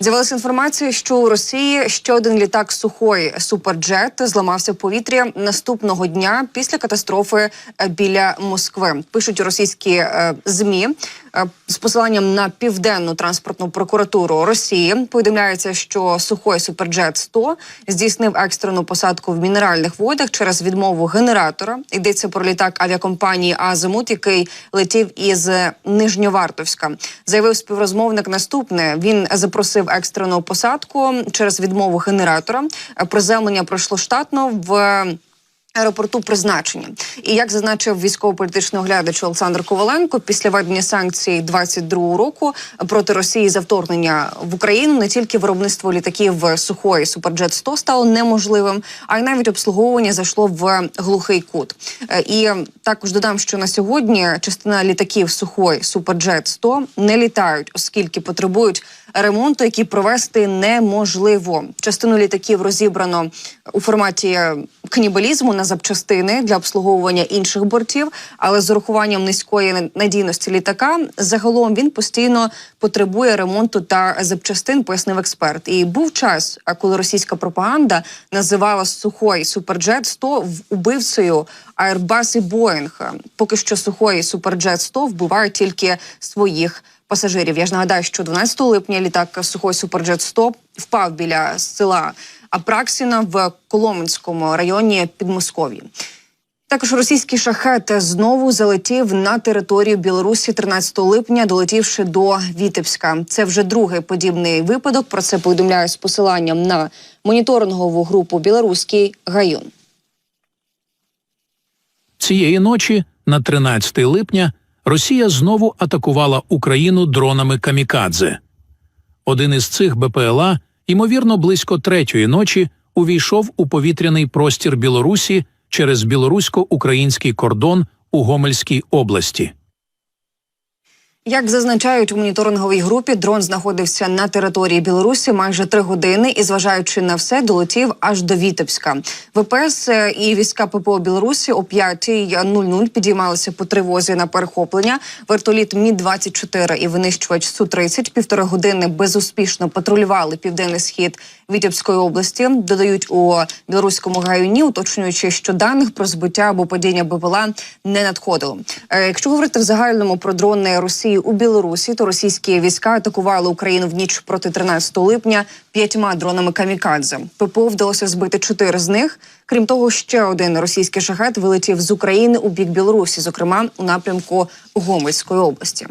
З'явилася інформація, що у Росії ще один літак Сухой Суперджет зламався в повітрі наступного дня після катастрофи біля Москви. Пишуть російські е, змі е, з посиланням на південну транспортну прокуратуру Росії. Повідомляється, що Сухой Суперджет 100 здійснив екстрену посадку в мінеральних водах через відмову генератора. Йдеться про літак авіакомпанії Азимут, який летів із Нижньовартовська. Заявив співрозмовник наступне. Він запросив екстрену посадку через відмову генератора. Е, Приземлення пройшло штатно в. Аеропорту призначення, і як зазначив військово-політичний оглядач Олександр Коваленко, після введення санкцій 22 року проти Росії за вторгнення в Україну не тільки виробництво літаків Сухої Суперджет 100 стало неможливим, а й навіть обслуговування зайшло в глухий кут. Е, І також додам, що на сьогодні частина літаків Сухої Суперджет 100 не літають, оскільки потребують ремонту, який провести неможливо. Частину літаків розібрано у форматі канібалізму на запчастини для обслуговування інших бортів, але з урахуванням низької надійності літака загалом він постійно потребує ремонту та запчастин, пояснив експерт. І був час, коли російська пропаганда називала сухой суперджет 100 в- убивцею Airbus і Boeing. Поки що сухой суперджет 100 вбиває тільки своїх пасажирів. Я ж нагадаю, що 12 липня літак сухой суперджет 100 впав біля села Апраксіна в Коломенському районі Підмосков'ї. Також російський шахет знову залетів на територію Білорусі 13 липня, долетівши до Вітебська. Це вже другий подібний випадок. Про це повідомляють з посиланням на моніторингову групу Білоруський гайон. Цієї ночі, на 13 липня, Росія знову атакувала Україну дронами камікадзе. Один із цих БПЛА, ймовірно, близько третьої ночі увійшов у повітряний простір Білорусі через білорусько-український кордон у Гомельській області. Як зазначають у моніторинговій групі, дрон знаходився на території Білорусі майже три години і, зважаючи на все, долетів аж до Вітебська. ВПС е, і війська ППО Білорусі о 5.00 підіймалися по тривозі на перехоплення. Вертоліт Мі 24 і винищувач Су 30 півтори години безуспішно патрулювали південний схід Вітебської області. Додають у білоруському гаюні, уточнюючи, що даних про збиття або падіння БПЛА не надходило. Е, Якщо говорити в загальному про дрони Росії у Білорусі, то російські війська атакували Україну в ніч проти 13 липня п'ятьма дронами камікадзе. ППО вдалося збити чотири з них. Крім того, ще один російський шахет вилетів з України у бік Білорусі, зокрема у напрямку Гомельської області.